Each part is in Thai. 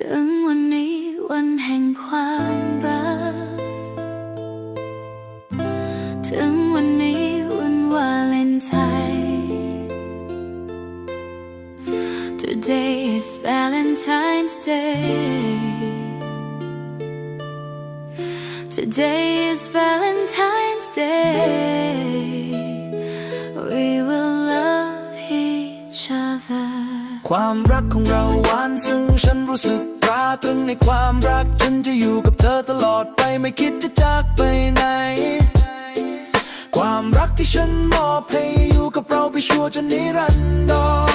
ถึงวันนี้วันแห่งความรัก ถึงวันนี้วันวาเลนไทน์ Today is Valentine's Day Today is Valentine's Day ความรักของเราหวานซึ่งฉันรู้สึกตราตรึงในความรัก ฉันจะอยู่กับเธอตลอดไปไม่คิดจะจากไปไหน ความรักที่ฉันมอบให้อยู่กับเราไปชั่วจนนิรันดร์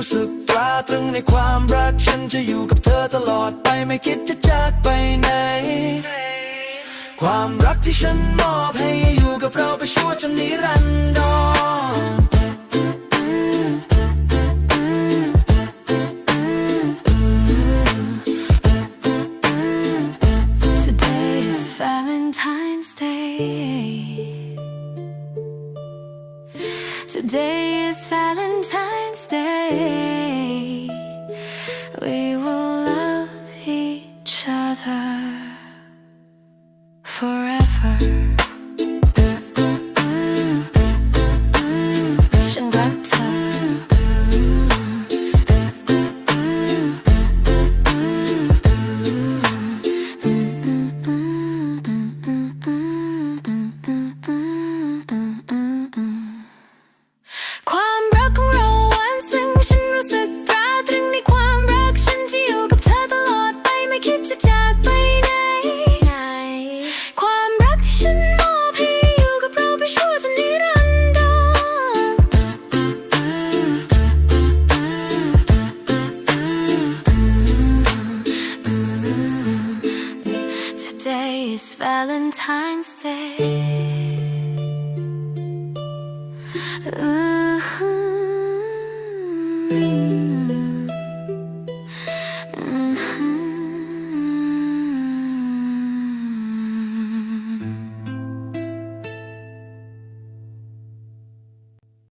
รู้สึกตราตรึงในความรักฉันจะอยู่กับเธอตลอดไปไม่คิดจะจากไปไหน ความรักที่ฉันมอบให้อยู่กับเราไปชั่วจนนิรันดร Today is Valentine's Yeah. Today is Valentine's Day. Ooh.